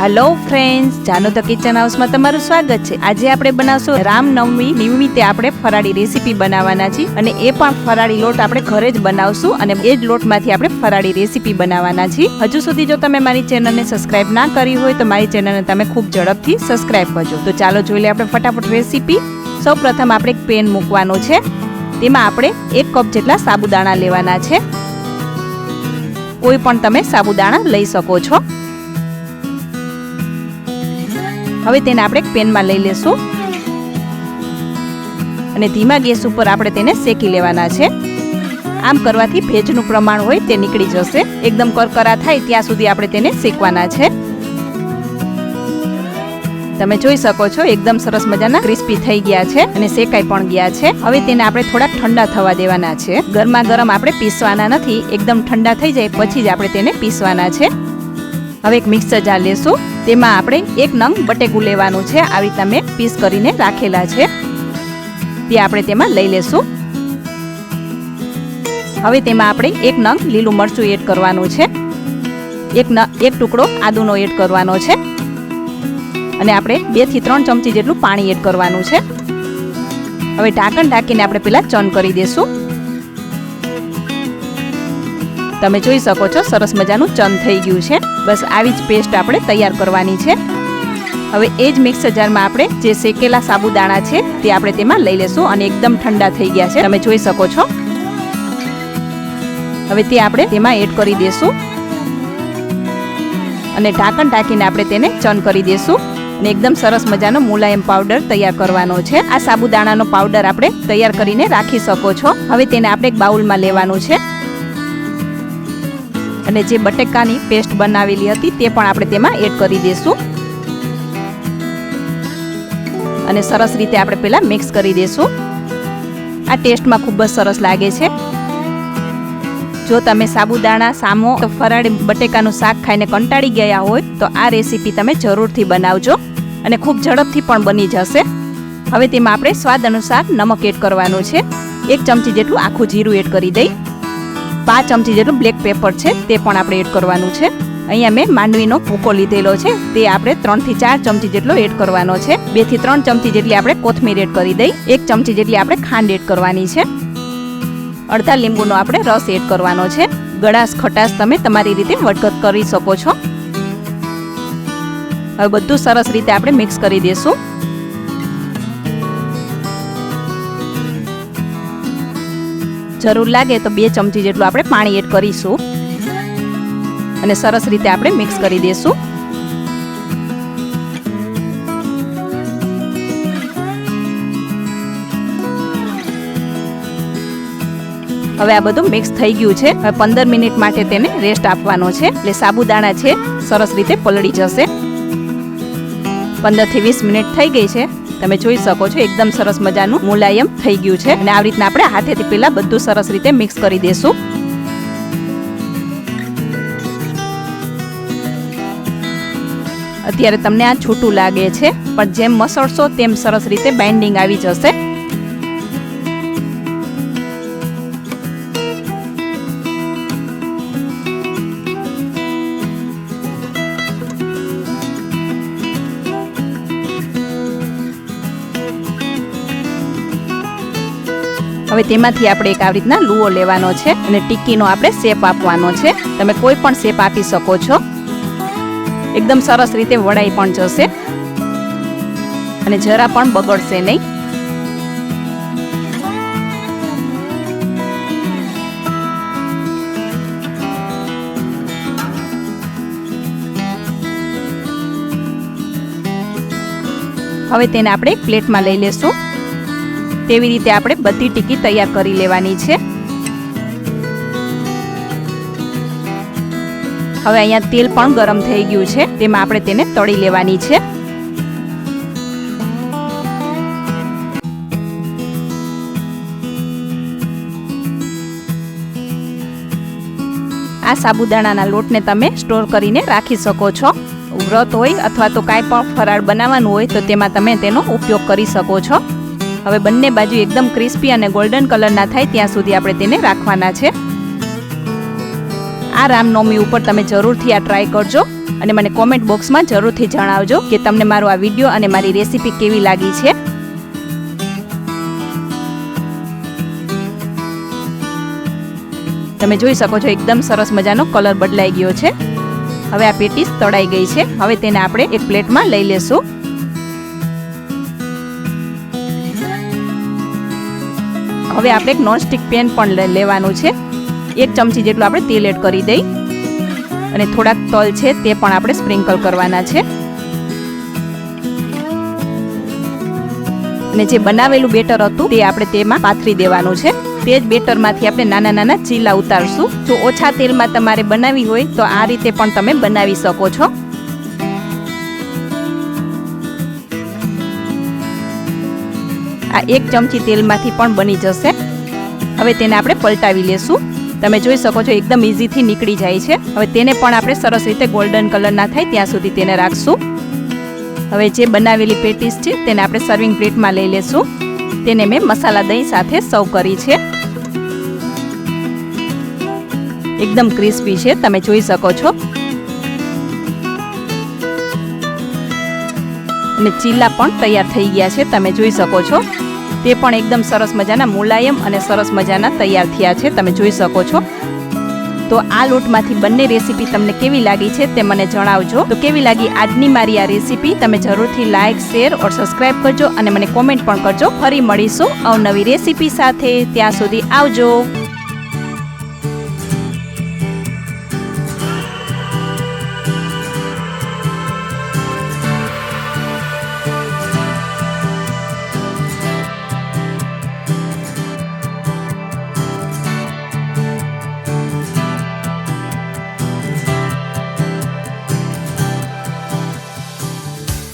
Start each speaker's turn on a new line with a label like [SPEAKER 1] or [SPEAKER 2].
[SPEAKER 1] Hello friends જાનો the kitchen હાઉસમાં તમારું સ્વાગત છે. આજે આપણે બનાવશું રામનવમી નિમિત્તે આપણે ફરાળી રેસીપી બનાવવાના છીએ અને એ પણ ફરાળી લોટ આપણે ઘરે જ બનાવશું અને એ જ લોટમાંથી આપણે ફરાળી રેસીપી બનાવવાના છીએ. હજુ સુધી જો તમે મારી ચેનલને સબસ્ક્રાઇબ ના કરી હોય તો મારી ચેનલને તમે ખૂબ ઝડપથી સબસ્ક્રાઇબ કરજો. તો ચાલો જોઈ લઈએ આપણે ફટાફટ રેસીપી સૌ પ્રથમ આપણે એક પેન મૂકવાનો છે. તેમાં આપણે એક કપ જેટલા સાબુદાણા લેવાના છે. કોઈ પણ તમે સાબુદાણા લઈ શકો છો. હવે તેને આપણે પેનમાં લઈ લેશું. અને ધીમા ગેસ ઉપર આપણે તેને શેકી લેવાના છે. આમ કરવાથી ભેજનું પ્રમાણ હોય તે નીકળી જશે. એકદમ કરકરા થાય ત્યાં સુધી આપણે તેને શેકવાના છે. તમે જોઈ શકો છો, એકદમ સરસ મજાના ક્રિસ્પી થઈ ગયા છે અને શેકાઈ પણ ગયા છે. હવે તેને આપણે થોડા ઠંડા થવા દેવાના છે. ગરમા ગરમ આપણે પીસવાના નથી, એકદમ ઠંડા થઈ જાય પછી જ આપણે તેને પીસવાના છે. હવે એક મિક્સર જાર લેશું. તેમાં આપણે એક નંગ બટેકું લેવાનું છે. આવી રીતના મેં પીસ કરીને રાખેલા છે. તે આપણે તેમાં લઈ લેશું. હવે તેમાં આપણે એક નંગ લીલું મરચું એડ કરવાનું છે. એક એક ટુકડો આદુનો એડ કરવાનો છે. અને આપણે બેથી ત્રણ ચમચી જેટલું પાણી એડ કરવાનું છે. હવે ઢાંકણ ઢાંકીને આપણે પહેલાં ચન કરી દેશું. તમે જોઈ શકો છો, સરસ મજાનું ચંદ થઈ ગયું છે. બસ આવી જ પેસ્ટ આપણે તૈયાર કરવાની છે. હવે એ જ મિક્સર જારમાં આપણે જે શેકેલા સાબુદાણા છે તે આપણે તેમાં લઈ લેશું અને એકદમ ઠંડા થઈ ગયા છે. તમે જોઈ શકો છો. હવે તે આપણે તેમાં એડ કરી દેશું. અને ઢાંકણ ઢાંકીને આપણે તેને ચન કરી દેશું. અને એકદમ સરસ મજાનો મુલાયમ પાવડર તૈયાર કરવાનો છે. આ સાબુદાણાનો પાવડર આપણે તૈયાર કરીને રાખી શકો છો. હવે તેને આપણે એક બાઉલમાં લેવાનું છે. અને જે બટેકાની પેસ્ટ બનાવેલી હતી તે પણ આપણે તેમાં એડ કરી દઈશું અને સરસ રીતે આપણે પહેલાં મિક્સ કરી દઈશું આ ટેસ્ટમાં ખૂબ જ સરસ લાગે છે. જો તમે સાબુદાણા, સામો ફરાળી બટેકાનું શાક ખાઈને કંટાળી ગયા હોય, તો આ રેસીપી તમે જરૂરથી બનાવજો અને ખૂબ ઝડપથી પણ બની જશે. હવે તેમાં આપણે સ્વાદ અનુસાર નમક એડ કરવાનું છે. એક ચમચી જેટલું આખું જીરું એડ કરી દઈ. પાંચ ચમચી જેટલું બ્લેક પેપર છે, તે પણ આપણે એડ કરવાનું છે. અહીંયા મેં માંડવીનો ભૂકો લીધેલો છે, તે આપણે ત્રણથી ચાર ચમચી જેટલો એડ કરવાનો છે. બેથી ત્રણ ચમચી જેટલી આપણે કોથમીર એડ કરી દઈ, એક ચમચી જેટલી આપણે ખાંડ એડ કરવાની છે. અડધા લીંબુનો આપણે રસ એડ કરવાનો છે. ગળાશ ખટાશ તમે તમારી રીતે વટગત કરી શકો છો. હવે બધું સરસ રીતે આપણે મિક્સ કરી દઈશું જરૂર લાગે તો બે ચમચી જેટલું આપણે પાણી એડ કરીશું. અને સરસ રીતે આપણે મિક્સ કરી દઈશું હવે આ બધું મિક્સ થઈ ગયું છે. હવે પંદર મિનિટ માટે તેને રેસ્ટ આપવાનો છે. એટલે સાબુદાણા છે, સરસ રીતે પલળી જશે. પંદરથી વીસ મિનિટ થઈ ગઈ છે. તમે જોઈ શકો છો, એકદમ સરસ મજાનું મુલાયમ થઈ ગયું છે. અને આવી રીતના આપણે હાથેથી પેલા બધું સરસ રીતે મિક્સ કરી દેશું. અત્યારે તમને આ છૂટું લાગે છે, પણ જેમ મસળશો તેમ સરસ રીતે બાઇન્ડિંગ આવી જશે. હવે તેમાંથી આપણે એક આવી રીતના લુઓ લેવાનો છે અને ટિક્કીનો આપણે શેપ આપવાનો છે. તમે કોઈ પણ શેપ આપી શકો છો. એકદમ સરસ રીતે વડાઈ પણ જશે. અને જરા પણ બગડશે નહીં. હવે તેને આપણે એક પ્લેટમાં લઈ લેશું. તેવી રીતે આપણે બધી ટીકી તૈયાર કરી લેવાની છે. હવે અહીંયા તેલ પણ ગરમ થઈ ગયું છે, તેમાં આપણે તેને તળી લેવાની છે. આ સાબુદાણાના લોટને તમે સ્ટોર કરીને રાખી શકો છો. વ્રત હોય અથવા તો કાંઈ પણ ફરાળ બનાવવાનું હોય તો તેમાં તમે તેનો ઉપયોગ કરી શકો છો. હવે બંને બાજુ એકદમ ક્રિસ્પી અને ગોલ્ડન કલરના થાય ત્યાં સુધી આપણે તેને રાખવાના છે. આ રામનવમી ઉપર તમે જરૂરથી આ ટ્રાય કરજો અને મને કોમેન્ટ બોક્સમાં જરૂરથી જણાવજો કે તમને મારો આ વીડિયો અને મારી રેસીપી કેવી લાગી છે. તમે જોઈ શકો છો એકદમ સરસ મજાનો કલર બદલાઈ ગયો છે. હવે આ પેટીસ તળાઈ ગઈ છે. હવે તેને આપણે એક પ્લેટમાં લઈ લેશું. હવે આપણે એક નોનસ્ટિક પેન પણ લેવાનું છે. એક ચમચી જેટલું આપણે તેલ એડ કરી દઈ. અને થોડાક તલ છે તે પણ આપણે સ્પ્રિંકલ કરવાના છે. અને જે બનાવેલું બેટર હતું તે આપણે તેમાં પાથરી દેવાનું છે. તે જ બેટરમાંથી આપણે નાના નાના ચીલા ઉતારશું. જો ઓછા તેલમાં તમારે બનાવી હોય તો આ રીતે પણ તમે બનાવી શકો છો. આ એક ચમચી તેલમાંથી પણ બની જશે. હવે તેને આપણે પલટાવી લેશું. તમે જોઈ શકો છો એકદમ ઇઝીથી નીકળી જાય છે. હવે તેને પણ આપણે સરસ રીતે ગોલ્ડન કલર ના થાય ત્યાં સુધી તેને રાખશું. હવે જે બનાવેલી પેટીસ છે તેને આપણે સર્વિંગ પ્લેટમાં લઈ લેશું. તેને મેં મસાલા દહીં સાથે સર્વ કરી છે. એકદમ ક્રિસ્પી છે, તમે જોઈ શકો છો. અને ચીલા પણ તૈયાર થઈ ગયા છે, તમે જોઈ શકો છો. તે પણ એકદમ સરસ મજાના મુલાયમ અને સરસ મજાના તૈયાર થયા છે. તમે જોઈ શકો છો. તો આ લોટમાંથી બંને રેસીપી તમને કેવી લાગી છે તે મને જણાવજો. તો કેવી લાગી આજની મારી આ રેસીપી? તમે જરૂરથી લાઇક શેર ઓર સબસ્ક્રાઇબ કરજો અને મને કોમેન્ટ પણ કરજો. ફરી મળીશું અવનવી રેસીપી સાથે. ત્યાં સુધી આવજો.